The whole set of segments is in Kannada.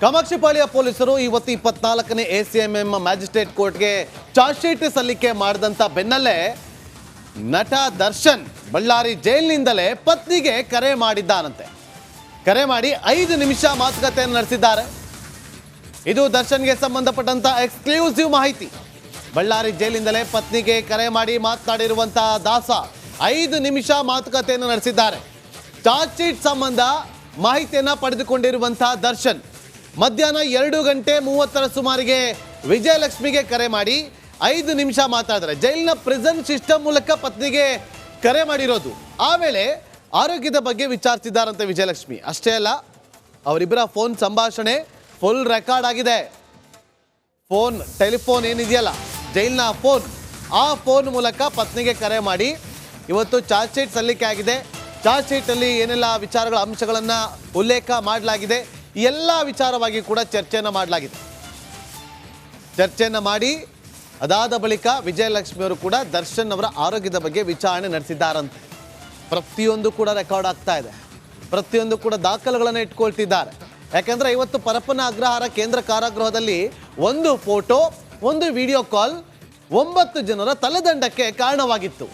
ಕಾಮಾಕ್ಷಿಪಾಳ್ಯ ಪೊಲೀಸರು ಇವತ್ತು ಇಪ್ಪತ್ನಾಲ್ಕನೇ A C M M magistrate ಕೋರ್ಟ್ಗೆ ಚಾರ್ಜ್ ಶೀಟ್ ಸಲ್ಲಿಕೆ ಮಾಡಿದಂಥ ಬೆನ್ನಲ್ಲೇ ನಟ ದರ್ಶನ್ ಬಳ್ಳಾರಿ ಜೈಲಿನಿಂದಲೇ ಪತ್ನಿಗೆ ಕರೆ ಮಾಡಿದ್ದಾನಂತೆ. ಕರೆ ಮಾಡಿ ಐದು ನಿಮಿಷ ಮಾತುಕತೆಯನ್ನು ನಡೆಸಿದ್ದಾರೆ. ಇದು ದರ್ಶನ್ಗೆ ಸಂಬಂಧಪಟ್ಟಂತ ಎಕ್ಸ್ಕ್ಲೂಸಿವ್ ಮಾಹಿತಿ. ಬಳ್ಳಾರಿ ಜೈಲಿನಿಂದಲೇ ಪತ್ನಿಗೆ ಕರೆ ಮಾಡಿ ಮಾತನಾಡಿರುವಂತಹ ದಾಸ ಐದು ನಿಮಿಷ ಮಾತುಕತೆಯನ್ನು ನಡೆಸಿದ್ದಾರೆ. ಚಾರ್ಜ್ ಶೀಟ್ ಸಂಬಂಧ ಮಾಹಿತಿಯನ್ನ ಪಡೆದುಕೊಂಡಿರುವಂತಹ ದರ್ಶನ್ ಮಧ್ಯಾಹ್ನ ಎರಡು ಗಂಟೆ ಮೂವತ್ತರ ಸುಮಾರಿಗೆ ವಿಜಯಲಕ್ಷ್ಮಿಗೆ ಕರೆ ಮಾಡಿ ಐದು ನಿಮಿಷ ಮಾತಾಡಿದ್ರೆ ಜೈಲಿನ ಪ್ರಿಸನ್ ಸಿಸ್ಟಮ್ ಮೂಲಕ ಪತ್ನಿಗೆ ಕರೆ ಮಾಡಿರೋದು. ಆ ವೇಳೆ ಆರೋಗ್ಯದ ಬಗ್ಗೆ ವಿಚಾರಿಸಿದ್ದಾರಂತೆ ವಿಜಯಲಕ್ಷ್ಮಿ. ಅಷ್ಟೇ ಅಲ್ಲ, ಅವರಿಬ್ಬರ ಫೋನ್ ಸಂಭಾಷಣೆ ಫುಲ್ ರೆಕಾರ್ಡ್ ಆಗಿದೆ. ಫೋನ್ ಟೆಲಿಫೋನ್ ಏನಿದೆಯಲ್ಲ, ಜೈಲಿನ ಫೋನ್ ಆ ಫೋನ್ ಮೂಲಕ ಪತ್ನಿಗೆ ಕರೆ ಮಾಡಿ ಇವತ್ತು ಚಾರ್ಜ್ ಶೀಟ್ ಸಲ್ಲಿಕೆ ಆಗಿದೆ. ಚಾರ್ಜ್ ಶೀಟಲ್ಲಿ ಏನೆಲ್ಲ ವಿಚಾರಗಳ, ಅಂಶಗಳನ್ನು ಉಲ್ಲೇಖ ಮಾಡಲಾಗಿದೆ. ಎಲ್ಲ ವಿಚಾರವಾಗಿ ಕೂಡ ಚರ್ಚೆಯನ್ನು ಮಾಡಲಾಗಿದೆ. ಚರ್ಚೆಯನ್ನು ಮಾಡಿ ಅದಾದ ಬಳಿಕ ವಿಜಯಲಕ್ಷ್ಮಿ ಅವರು ಕೂಡ ದರ್ಶನ್ ಅವರ ಆರೋಗ್ಯದ ಬಗ್ಗೆ ವಿಚಾರಣೆ ನಡೆಸಿದ್ದಾರಂತೆ. ಪ್ರತಿಯೊಂದು ಕೂಡ ರೆಕಾರ್ಡ್ ಆಗ್ತಾ ಇದೆ. ಪ್ರತಿಯೊಂದು ಕೂಡ ದಾಖಲೆಗಳನ್ನು ಇಟ್ಕೊಳ್ತಿದ್ದಾರೆ. ಯಾಕೆಂದ್ರೆ ಇವತ್ತು ಪರಪ್ಪನ ಅಗ್ರಹಾರ ಕೇಂದ್ರ ಕಾರಾಗೃಹದಲ್ಲಿ ಒಂದು ಫೋಟೋ, ಒಂದು ವಿಡಿಯೋ ಕಾಲ್ ಒಂಬತ್ತು ಜನರ ತಲೆದಂಡಕ್ಕೆ ಕಾರಣವಾಗಿತ್ತು.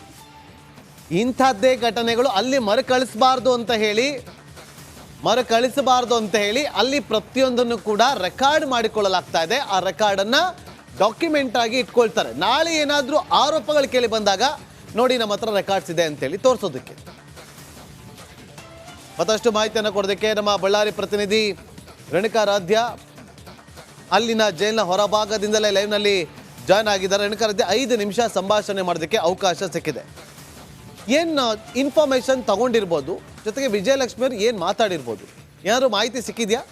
ಇಂಥದ್ದೇ ಘಟನೆಗಳು ಅಲ್ಲಿ ಮರುಕಳಿಸಬಾರ್ದು ಅಂತ ಹೇಳಿ ಮರುಕಳಿಸಬಾರ್ದು ಅಂತ ಹೇಳಿ ಅಲ್ಲಿ ಪ್ರತಿಯೊಂದನ್ನು ಕೂಡ ರೆಕಾರ್ಡ್ ಮಾಡಿಕೊಳ್ಳಲಾಗ್ತಾ ಇದೆ. ಆ ರೆಕಾರ್ಡನ್ನು ಡಾಕ್ಯುಮೆಂಟ್ ಆಗಿ ಇಟ್ಕೊಳ್ತಾರೆ. ನಾಳೆ ಏನಾದರೂ ಆರೋಪಗಳು ಕೇಳಿ ಬಂದಾಗ ನೋಡಿ ನಮ್ಮ ಹತ್ರ ರೆಕಾರ್ಡ್ಸ್ ಇದೆ ಅಂತೇಳಿ ತೋರಿಸೋದಕ್ಕೆ. ಮತ್ತಷ್ಟು ಮಾಹಿತಿಯನ್ನು ಕೊಡೋದಕ್ಕೆ ನಮ್ಮ ಬಳ್ಳಾರಿ ಪ್ರತಿನಿಧಿ ರೇಣುಕಾರಾಧ್ಯ ಅಲ್ಲಿನ ಜೈಲಿನ ಹೊರಭಾಗದಿಂದಲೇ ಲೈವ್ನಲ್ಲಿ ಜಾಯ್ನ್ ಆಗಿದ್ದಾರೆ. ರೇಣುಕಾರಾಧ್ಯ ಐದು ನಿಮಿಷ ಸಂಭಾಷಣೆ ಮಾಡೋದಕ್ಕೆ ಅವಕಾಶ ಸಿಕ್ಕಿದೆ. ಏನು ಇನ್ಫಾರ್ಮೇಷನ್ ತಗೊಂಡಿರ್ಬೋದು. ಜೊತೆಗೆ ವಿಜಯಲಕ್ಷ್ಮಿ ಅವರು ಏನು ಮಾತಾಡಿರ್ಬೋದು? ಏನಾದರೂ ಮಾಹಿತಿ ಸಿಕ್ಕಿದೆಯಾ?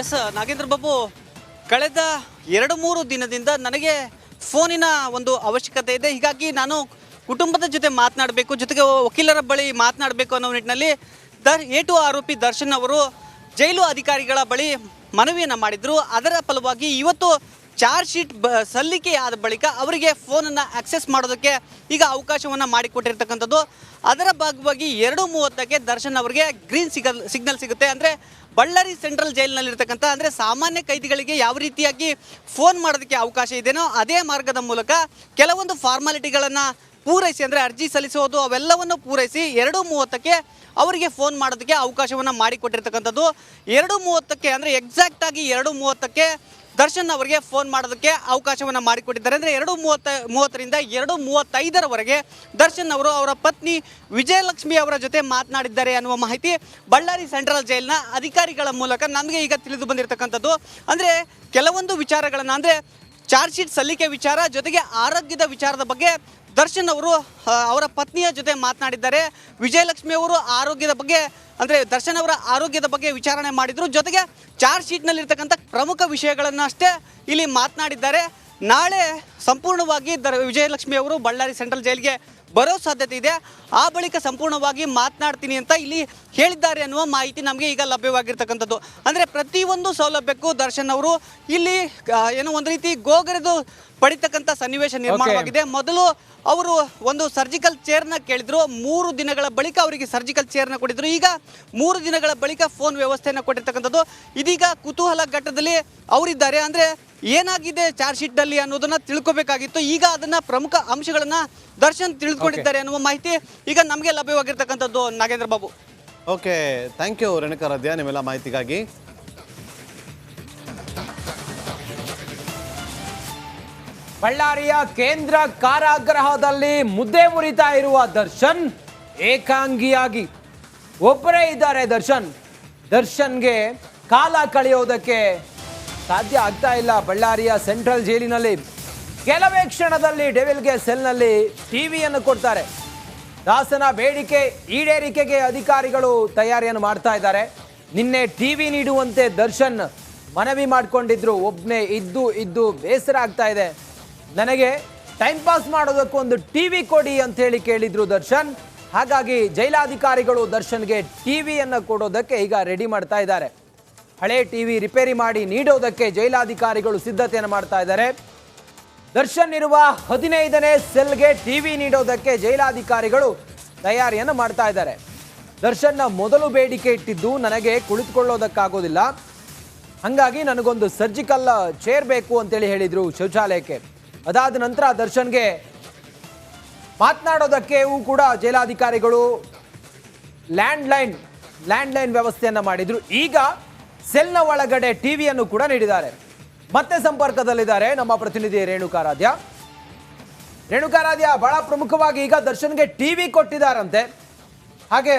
ಎಸ್ ನಾಗೇಂದ್ರ ಬಾಬು, ಕಳೆದ ಎರಡು ಮೂರು ದಿನದಿಂದ ನನಗೆ ಫೋನಿನ ಒಂದು ಅವಶ್ಯಕತೆ ಇದೆ. ಹೀಗಾಗಿ ನಾನು ಕುಟುಂಬದ ಜೊತೆ ಮಾತನಾಡಬೇಕು, ಜೊತೆಗೆ ವಕೀಲರ ಬಳಿ ಮಾತನಾಡಬೇಕು ಅನ್ನೋ ನಿಟ್ಟಿನಲ್ಲಿ ದರ್ ಏಟು ಆರೋಪಿ ದರ್ಶನ್ ಅವರು ಜೈಲು ಅಧಿಕಾರಿಗಳ ಬಳಿ ಮನವಿಯನ್ನು ಮಾಡಿದರು. ಅದರ ಫಲವಾಗಿ ಇವತ್ತು ಚಾರ್ಜ್ ಶೀಟ್ ಬ ಸಲ್ಲಿಕೆ ಆದ ಬಳಿಕ ಅವರಿಗೆ ಫೋನನ್ನು ಆಕ್ಸೆಸ್ ಮಾಡೋದಕ್ಕೆ ಈಗ ಅವಕಾಶವನ್ನು ಮಾಡಿಕೊಟ್ಟಿರ್ತಕ್ಕಂಥದ್ದು. ಅದರ ಭಾಗವಾಗಿ ಎರಡು ಮೂವತ್ತಕ್ಕೆ ದರ್ಶನ್ ಅವರಿಗೆ ಗ್ರೀನ್ ಸಿಗಲ್ ಸಿಗ್ನಲ್ ಸಿಗುತ್ತೆ. ಅಂದರೆ ಬಳ್ಳಾರಿ ಸೆಂಟ್ರಲ್ ಜೈಲಿನಲ್ಲಿರ್ತಕ್ಕಂಥ, ಅಂದರೆ ಸಾಮಾನ್ಯ ಕೈದಿಗಳಿಗೆ ಯಾವ ರೀತಿಯಾಗಿ ಫೋನ್ ಮಾಡೋದಕ್ಕೆ ಅವಕಾಶ ಇದೆಯೋ ಅದೇ ಮಾರ್ಗದ ಮೂಲಕ ಕೆಲವೊಂದು ಫಾರ್ಮಾಲಿಟಿಗಳನ್ನು ಪೂರೈಸಿ, ಅಂದರೆ ಅರ್ಜಿ ಸಲ್ಲಿಸೋದು ಅವೆಲ್ಲವನ್ನು ಪೂರೈಸಿ ಎರಡು ಮೂವತ್ತಕ್ಕೆ ಅವರಿಗೆ ಫೋನ್ ಮಾಡೋದಕ್ಕೆ ಅವಕಾಶವನ್ನು ಮಾಡಿಕೊಟ್ಟಿರ್ತಕ್ಕಂಥದ್ದು. ಎರಡು ಮೂವತ್ತಕ್ಕೆ, ಅಂದರೆ ಎಕ್ಸಾಕ್ಟಾಗಿ ಎರಡು ಮೂವತ್ತಕ್ಕೆ ದರ್ಶನ್ ಅವರಿಗೆ ಫೋನ್ ಮಾಡೋದಕ್ಕೆ ಅವಕಾಶವನ್ನು ಮಾಡಿಕೊಟ್ಟಿದ್ದಾರೆ. ಅಂದರೆ ಎರಡು ಮೂವತ್ತ, ಮೂವತ್ತರಿಂದ ಎರಡು ಮೂವತ್ತೈದರವರೆಗೆ ದರ್ಶನ್ ಅವರು ಅವರ ಪತ್ನಿ ವಿಜಯಲಕ್ಷ್ಮಿ ಅವರ ಜೊತೆ ಮಾತನಾಡಿದ್ದಾರೆ ಅನ್ನುವ ಮಾಹಿತಿ ಬಳ್ಳಾರಿ ಸೆಂಟ್ರಲ್ ಜೈಲಿನ ಅಧಿಕಾರಿಗಳ ಮೂಲಕ ನಮಗೆ ಈಗ ತಿಳಿದು ಬಂದಿರತಕ್ಕಂಥದ್ದು. ಅಂದರೆ ಕೆಲವೊಂದು ವಿಚಾರಗಳನ್ನು, ಅಂದರೆ ಚಾರ್ಜ್ ಶೀಟ್ ಸಲ್ಲಿಕೆ ವಿಚಾರ, ಜೊತೆಗೆ ಆರೋಗ್ಯದ ವಿಚಾರದ ಬಗ್ಗೆ ದರ್ಶನ್ ಅವರು ಅವರ ಪತ್ನಿಯ ಜೊತೆ ಮಾತನಾಡಿದ್ದಾರೆ. ವಿಜಯಲಕ್ಷ್ಮಿ ಅವರು ಆರೋಗ್ಯದ ಬಗ್ಗೆ, ಅಂದರೆ ದರ್ಶನ್ ಅವರ ಆರೋಗ್ಯದ ಬಗ್ಗೆ ವಿಚಾರಣೆ ಮಾಡಿದರು. ಜೊತೆಗೆ ಚಾರ್ಜ್ ಶೀಟ್ನಲ್ಲಿರ್ತಕ್ಕಂಥ ಪ್ರಮುಖ ವಿಷಯಗಳನ್ನು ಅಷ್ಟೇ ಇಲ್ಲಿ ಮಾತನಾಡಿದ್ದಾರೆ. ನಾಳೆ ಸಂಪೂರ್ಣವಾಗಿ ದರ್, ವಿಜಯಲಕ್ಷ್ಮಿ ಅವರು ಬಳ್ಳಾರಿ ಸೆಂಟ್ರಲ್ ಜೈಲಿಗೆ ಬರೋ ಸಾಧ್ಯತೆ ಇದೆ. ಆ ಬಳಿಕ ಸಂಪೂರ್ಣವಾಗಿ ಮಾತನಾಡ್ತೀನಿ ಅಂತ ಇಲ್ಲಿ ಹೇಳಿದ್ದಾರೆ ಅನ್ನುವ ಮಾಹಿತಿ ನಮಗೆ ಈಗ ಲಭ್ಯವಾಗಿರ್ತಕ್ಕಂಥದ್ದು. ಅಂದರೆ ಪ್ರತಿಯೊಂದು ಸೌಲಭ್ಯಕ್ಕೂ ದರ್ಶನ್ ಅವರು ಇಲ್ಲಿ ಏನೋ ಒಂದು ರೀತಿ ಗೋಗರೆದು ಪಡಿತಕ್ಕಂಥ ಸನ್ನಿವೇಶ ನಿರ್ಮಾಣವಾಗಿದೆ. ಮೊದಲು ಅವರು ಒಂದು ಸರ್ಜಿಕಲ್ ಚೇರ್ನ ಕೇಳಿದ್ರು. ಮೂರು ದಿನಗಳ ಬಳಿಕ ಅವರಿಗೆ ಸರ್ಜಿಕಲ್ ಚೇರ್ನ ಕೊಟ್ಟಿದ್ರು ಈಗ ಮೂರು ದಿನಗಳ ಬಳಿಕ ಫೋನ್ ವ್ಯವಸ್ಥೆಯನ್ನು ಕೊಟ್ಟಿರ್ತಕ್ಕಂಥದ್ದು. ಇದೀಗ ಕುತೂಹಲ ಘಟ್ಟದಲ್ಲಿ ಅವರಿದ್ದಾರೆ. ಅಂದರೆ ಏನಾಗಿದೆ ಚಾರ್ಜ್ ಶೀಟ್ನಲ್ಲಿ ಅನ್ನೋದನ್ನ ತಿಳ್ಕೊಬೇಕಾಗಿತ್ತು. ಈಗ ಅದನ್ನ ಪ್ರಮುಖ ಅಂಶಗಳನ್ನ ದರ್ಶನ್ ತಿಳಿದುಕೊಂಡಿದ್ದಾರೆ ಅನ್ನುವ ಮಾಹಿತಿ ಈಗ ನಮಗೆ ಲಭ್ಯವಾಗಿರ್ತಕ್ಕಂಥದ್ದು Nagendra Babu. Okay thank you Renukaradhya ನಿಮ್ಮೆಲ್ಲ ಮಾಹಿತಿಗಾಗಿ. ಬಳ್ಳಾರಿಯ ಕೇಂದ್ರ ಕಾರಾಗೃಹದಲ್ಲಿ ಮುದ್ದೆ ಮುರಿತಾ ಇರುವ ದರ್ಶನ್ ಏಕಾಂಗಿಯಾಗಿ. ಒಬ್ಬರೇ ಇದ್ದಾರೆ ದರ್ಶನ್. ದರ್ಶನ್ಗೆ ಕಾಲ ಕಳೆಯೋದಕ್ಕೆ ಸಾಧ್ಯ ಆಗ್ತಾ ಇಲ್ಲ ಬಳ್ಳಾರಿಯ ಸೆಂಟ್ರಲ್ ಜೈಲಿನಲ್ಲಿ. ಕೆಲವೇ ಕ್ಷಣದಲ್ಲಿ ಡೆವಿಲ್ಗೆ ಸೆಲ್ನಲ್ಲಿ ಟಿವಿಯನ್ನು ಕೊಡ್ತಾರೆ. ದಾಸನ ಬೇಡಿಕೆ ಈಡೇರಿಕೆಗೆ ಅಧಿಕಾರಿಗಳು ತಯಾರಿಯನ್ನು ಮಾಡ್ತಾ ಇದ್ದಾರೆ. ನಿನ್ನೆ ಟಿವಿ ನೀಡುವಂತೆ ದರ್ಶನ್ ಮನವಿ ಮಾಡಿಕೊಂಡಿದ್ರು. ಒಬ್ಬನೇ ಇದ್ದು ಇದ್ದು ಬೇಸರ ಆಗ್ತಾ ಇದೆ. ನನಗೆ ಟೈಮ್ ಪಾಸ್ ಮಾಡೋದಕ್ಕೆ ಒಂದು ಟಿವಿ ಕೊಡಿ ಅಂತ ಹೇಳಿ ಕೇಳಿದ್ರು ದರ್ಶನ್. ಹಾಗಾಗಿ ಜೈಲಾಧಿಕಾರಿಗಳು ದರ್ಶನ್ಗೆ ಟಿವಿಯನ್ನು ಕೊಡೋದಕ್ಕೆ ಈಗ ರೆಡಿ ಮಾಡ್ತಾ ಇದ್ದಾರೆ. ಹಳೆ ಟಿವಿ ರಿಪೇರಿ ಮಾಡಿ ನೀಡೋದಕ್ಕೆ ಜೈಲಾಧಿಕಾರಿಗಳು ಸಿದ್ಧತೆಯನ್ನು ಮಾಡ್ತಾ ಇದ್ದಾರೆ. ದರ್ಶನ್ ಇರುವ ಹದಿನೈದನೇ ಸೆಲ್ಗೆ ಟಿವಿ ನೀಡೋದಕ್ಕೆ ಜೈಲಾಧಿಕಾರಿಗಳು ತಯಾರಿಯನ್ನು ಮಾಡ್ತಾ ಇದ್ದಾರೆ. ದರ್ಶನ್ನ ಮೊದಲು ಬೇಡಿಕೆ ಇಟ್ಟಿದ್ದು ನನಗೆ ಕುಳಿತುಕೊಳ್ಳೋದಕ್ಕಾಗೋದಿಲ್ಲ. ಹಾಗಾಗಿ ನನಗೊಂದು ಸರ್ಜಿಕಲ್ ಚೇರ್ ಬೇಕು ಅಂತೇಳಿ ಹೇಳಿದರು ಶೌಚಾಲಯಕ್ಕೆ. ಅದಾದ ನಂತರ ದರ್ಶನ್ಗೆ ಮಾತನಾಡೋದಕ್ಕೆ ಕೂಡ ಜೈಲಾಧಿಕಾರಿಗಳು ಲ್ಯಾಂಡ್ಲೈನ್ ಲ್ಯಾಂಡ್ಲೈನ್ ವ್ಯವಸ್ಥೆಯನ್ನು ಮಾಡಿದರು. ಈಗ ಸೆಲ್ನ ಒಳಗಡೆ ಟಿವಿಯನ್ನು ಕೂಡ ನೀಡಿದ್ದಾರೆ. ಮತ್ತೆ ಸಂಪರ್ಕದಲ್ಲಿದ್ದಾರೆ ನಮ್ಮ ಪ್ರತಿನಿಧಿ ರೇಣುಕಾರಾಧ್ಯ ರೇಣುಕಾರಾಧ್ಯ ಬಹಳ ಪ್ರಮುಖವಾಗಿ ಈಗ ದರ್ಶನ್ಗೆ ಟಿವಿ ಕೊಟ್ಟಿದ್ದಾರಂತೆ. ಹಾಗೆ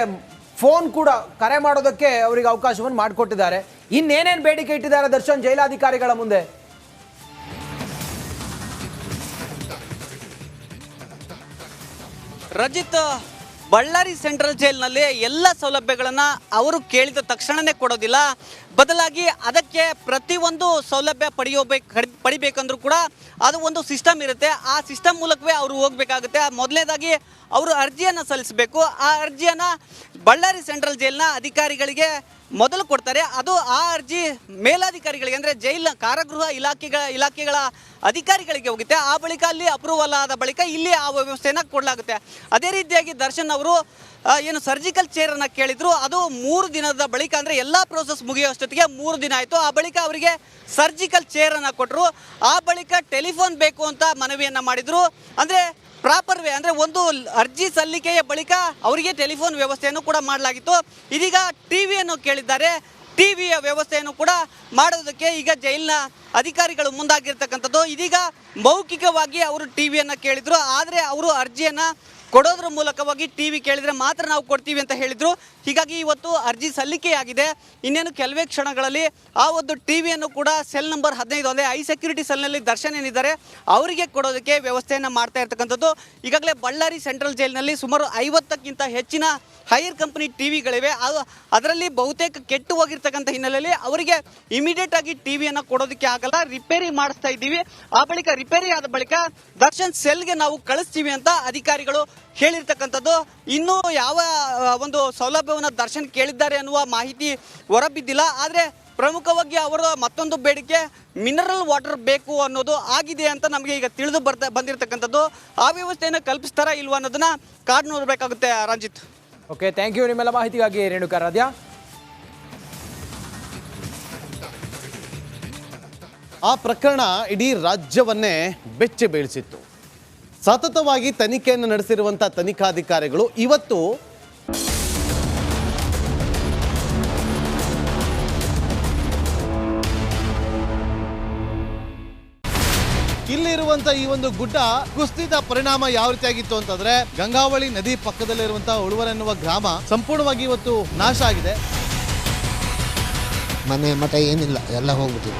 ಫೋನ್ ಕೂಡ ಕರೆ ಮಾಡೋದಕ್ಕೆ ಅವರಿಗೆ ಅವಕಾಶವನ್ನು ಮಾಡಿಕೊಟ್ಟಿದ್ದಾರೆ. ಇನ್ನೇನೇನು ಬೇಡಿಕೆ ಇಟ್ಟಿದ್ದಾರೆ ದರ್ಶನ್ ಜೈಲಾಧಿಕಾರಿಗಳ ಮುಂದೆ? ರಜಿತ್, ಬಳ್ಳಾರಿ ಸೆಂಟ್ರಲ್ ಜೈಲ್ನಲ್ಲಿ ಎಲ್ಲ ಸೌಲಭ್ಯಗಳನ್ನು ಅವರು ಕೇಳಿದ ತಕ್ಷಣನೇ ಕೊಡೋದಿಲ್ಲ. ಬದಲಾಗಿ ಅದಕ್ಕೆ ಪ್ರತಿಯೊಂದು ಸೌಲಭ್ಯ ಪಡೆಯೋಬೇಕು ಪಡಿಬೇಕಂದ್ರೂ ಕೂಡ ಅದು ಒಂದು ಸಿಸ್ಟಮ್ ಇರುತ್ತೆ. ಆ ಸಿಸ್ಟಮ್ ಮೂಲಕವೇ ಅವರು ಹೋಗಬೇಕಾಗುತ್ತೆ. ಮೊದಲನೇದಾಗಿ ಅವರು ಅರ್ಜಿಯನ್ನು ಸಲ್ಲಿಸಬೇಕು. ಆ ಅರ್ಜಿಯನ್ನು ಬಳ್ಳಾರಿ ಸೆಂಟ್ರಲ್ ಜೈಲ್ನ ಅಧಿಕಾರಿಗಳಿಗೆ ಮೊದಲು ಕೊಡ್ತಾರೆ. ಅದು ಆ ಅರ್ಜಿ ಮೇಲಾಧಿಕಾರಿಗಳಿಗೆ, ಅಂದರೆ ಜೈಲ್ ಕಾರಾಗೃಹ ಇಲಾಖೆಗಳ ಇಲಾಖೆಗಳ ಅಧಿಕಾರಿಗಳಿಗೆ ಹೋಗುತ್ತೆ. ಆ ಬಳಿಕ ಅಲ್ಲಿ ಅಪ್ರೂವಲ್ ಆದ ಬಳಿಕ ಇಲ್ಲಿ ಆ ವ್ಯವಸ್ಥೆಯನ್ನು ಕೊಡಲಾಗುತ್ತೆ. ಅದೇ ರೀತಿಯಾಗಿ ದರ್ಶನ್ ಅವರು ಏನು ಸರ್ಜಿಕಲ್ ಚೇರನ್ನು ಕೇಳಿದ್ರು. ಅದು ಮೂರು ದಿನದ ಬಳಿಕ ಅಂದ್ರೆ ಎಲ್ಲ ಪ್ರೋಸೆಸ್ ಮುಗಿಯೋಷ್ಟೊತ್ತಿಗೆ ಮೂರು ದಿನ ಆಯಿತು. ಆ ಬಳಿಕ ಅವರಿಗೆ ಸರ್ಜಿಕಲ್ ಚೇರನ್ನು ಕೊಟ್ಟರು ಆ ಬಳಿಕ ಟೆಲಿಫೋನ್ ಬೇಕು ಅಂತ ಮನವಿಯನ್ನ ಮಾಡಿದ್ರು. ಅಂದ್ರೆ ಪ್ರಾಪರ್ ವೇ ಅಂದರೆ ಒಂದು ಅರ್ಜಿ ಸಲ್ಲಿಕೆಯ ಬಳಿಕ ಅವರಿಗೆ ಟೆಲಿಫೋನ್ ವ್ಯವಸ್ಥೆಯನ್ನು ಕೂಡ ಮಾಡಲಾಗಿತ್ತು. ಇದೀಗ ಟಿವಿಯನ್ನು ಕೇಳಿದ್ದಾರೆ. ಟಿ ವಿಯ ವ್ಯವಸ್ಥೆಯನ್ನು ಕೂಡ ಮಾಡೋದಕ್ಕೆ ಈಗ ಜೈಲಿನ ಅಧಿಕಾರಿಗಳು ಮುಂದಾಗಿರ್ತಕ್ಕಂಥದ್ದು. ಇದೀಗ ಮೌಖಿಕವಾಗಿ ಅವರು ಟಿ ವಿಯನ್ನು ಕೇಳಿದರು. ಆದರೆ ಅವರು ಅರ್ಜಿಯನ್ನು ಕೊಡೋದ್ರ ಮೂಲಕವಾಗಿ ಟಿ ವಿ ಕೇಳಿದರೆ ಮಾತ್ರ ನಾವು ಕೊಡ್ತೀವಿ ಅಂತ ಹೇಳಿದರು. ಹೀಗಾಗಿ ಇವತ್ತು ಅರ್ಜಿ ಸಲ್ಲಿಕೆಯಾಗಿದೆ. ಇನ್ನೇನು ಕೆಲವೇ ಕ್ಷಣಗಳಲ್ಲಿ ಆ ಒಂದು ಟಿ ವಿಯನ್ನು ಕೂಡ ಸೆಲ್ ನಂಬರ್ ಹದಿನೈದು, ಅಂದರೆ ಐ ಸೆಕ್ಯೂರಿಟಿ ಸೆಲ್ನಲ್ಲಿ ದರ್ಶನ್ ಏನಿದ್ದಾರೆ, ಅವರಿಗೆ ಕೊಡೋದಕ್ಕೆ ವ್ಯವಸ್ಥೆಯನ್ನು ಮಾಡ್ತಾ ಇರ್ತಕ್ಕಂಥದ್ದು. ಈಗಾಗಲೇ ಬಳ್ಳಾರಿ ಸೆಂಟ್ರಲ್ ಜೈಲಿನಲ್ಲಿ ಸುಮಾರು ಐವತ್ತಕ್ಕಿಂತ ಹೆಚ್ಚಿನ ಹೈಯರ್ ಕಂಪನಿ ಟಿ ವಿಗಳಿವೆ ಅದು ಅದರಲ್ಲಿ ಬಹುತೇಕ ಕೆಟ್ಟು ಹೋಗಿರ್ತಕ್ಕಂಥ ಹಿನ್ನೆಲೆಯಲ್ಲಿ ಅವರಿಗೆ ಇಮಿಡಿಯೇಟ್ ಆಗಿ ಟಿ ವಿಯನ್ನು ಕೊಡೋದಕ್ಕೆ ಆಗಲ್ಲ. ರಿಪೇರಿ ಮಾಡಿಸ್ತಾ ಇದ್ದೀವಿ. ಆ ಬಳಿಕ ರಿಪೇರಿ ಆದ ಬಳಿಕ ದರ್ಶನ್ ಸೆಲ್ಗೆ ನಾವು ಕಳಿಸ್ತೀವಿ ಅಂತ ಅಧಿಕಾರಿಗಳು ಹೇಳಿರ್ತಕ್ಕಂಥದ್ದು. ಇನ್ನೂ ಯಾವ ಒಂದು ಸೌಲಭ್ಯವನ್ನು ದರ್ಶನ್ ಕೇಳಿದ್ದಾರೆ ಅನ್ನುವ ಮಾಹಿತಿ ಹೊರಬಿದ್ದಿಲ್ಲ. ಆದರೆ ಪ್ರಮುಖವಾಗಿ ಅವರ ಮತ್ತೊಂದು ಬೇಡಿಕೆ ಮಿನರಲ್ ವಾಟರ್ ಬೇಕು ಅನ್ನೋದು ಆಗಿದೆ ಅಂತ ನಮಗೆ ಈಗ ತಿಳಿದು ಬರ್ತಾ ಬಂದಿರತಕ್ಕಂಥದ್ದು. ಆ ವ್ಯವಸ್ಥೆಯನ್ನು ಕಲ್ಪಿಸ್ತಾರಾ ಇಲ್ವಾ ಅನ್ನೋದನ್ನ ಕಾರ್ಡ್ ನೋಡಬೇಕಾಗುತ್ತೆ ರಂಜಿತ್. ಓಕೆ ಥ್ಯಾಂಕ್ ಯು ನಿಮ್ಮೆಲ್ಲ ಮಾಹಿತಿಗಾಗಿ ರೇಣುಕಾರಾಧ್ಯ ಆ ಪ್ರಕರಣ ಇಡೀ ರಾಜ್ಯವನ್ನೇ ಬೆಚ್ಚಿ ಬೀಳಿಸಿತ್ತು. ಸತತವಾಗಿ ತನಿಖೆಯನ್ನು ನಡೆಸಿರುವಂಥ ತನಿಖಾಧಿಕಾರಿಗಳು ಇವತ್ತು ಇಲ್ಲಿರುವಂತ ಈ ಒಂದು ಗುಡ್ಡ ಕುಸಿದ ಪರಿಣಾಮ ಯಾವ ರೀತಿಯಾಗಿತ್ತು ಅಂತಂದ್ರೆ ಗಂಗಾವಳಿ ನದಿ ಪಕ್ಕದಲ್ಲಿರುವಂತಹ ಉಳುವರ್ ಎನ್ನುವ ಗ್ರಾಮ ಸಂಪೂರ್ಣವಾಗಿ ಇವತ್ತು ನಾಶ ಆಗಿದೆ. ಮನೆ ಮಠ ಏನಿಲ್ಲ, ಎಲ್ಲ ಹೋಗ್ಬಿಟ್ಟಿದೆ.